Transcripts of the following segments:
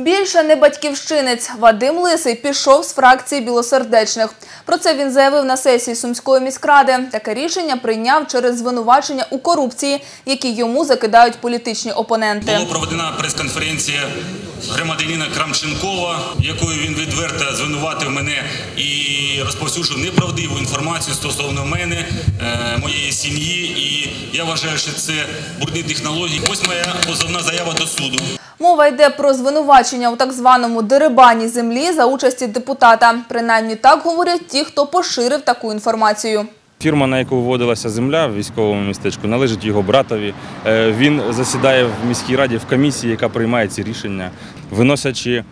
Більше не батьківщинець. Вадим Лисий пішов з фракції білосердечних. Про це він заявив на сесії Сумської міськради. Таке рішення прийняв через звинувачення у корупції, які йому закидають політичні опоненти. Була проведена прес-конференція громадянина Крамченкова, якою він відверто звинуватив мене і розповсюджив неправдиву інформацію стосовно мене, е, моєї сім'ї. І я вважаю, що це брудні технології. Ось моя позовна заява до суду. Мова йде про звинувачення у так званому дерибані землі за участі депутата. Принаймні так говорять ті, хто поширив таку інформацію. Фірма, на яку виводилася земля в військовому містечку, належить його братові. Е, Він засідає в міській раді в комісії, яка приймає ці рішення, виносячи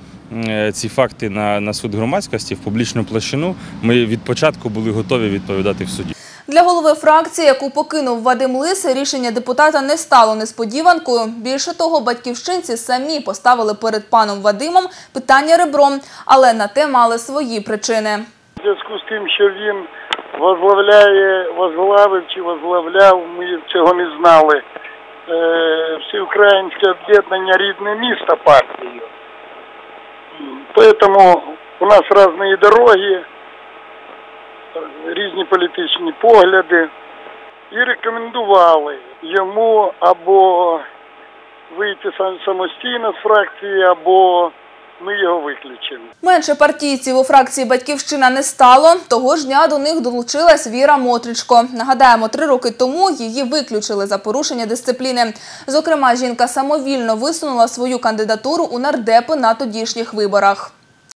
е, ці факти на, на суд громадськості в публічну площину. Ми від початку були готові відповідати в суді. Для голови фракції, яку покинув Вадим Лисий, рішення депутата не стало несподіванкою. Більше того, батьківщинці самі поставили перед паном Вадимом питання ребром, але на те мали свої причини. В зв'язку з тим, що він возглавляє, возглавив чи возглавляв, ми цього не знали. е, Всеукраїнське об'єднання рідне місто партію. М, Поэтому у нас різні дороги, різні політичні погляди. І рекомендували йому або вийти сам- самостійно з фракції, або ми його виключимо. Менше партійців у фракції «Батьківщина» не стало. Того ж дня до них долучилась Віра Мотричко. Нагадаємо, три роки тому її виключили за порушення дисципліни. Зокрема, жінка самовільно висунула свою кандидатуру у нардепи на тодішніх виборах.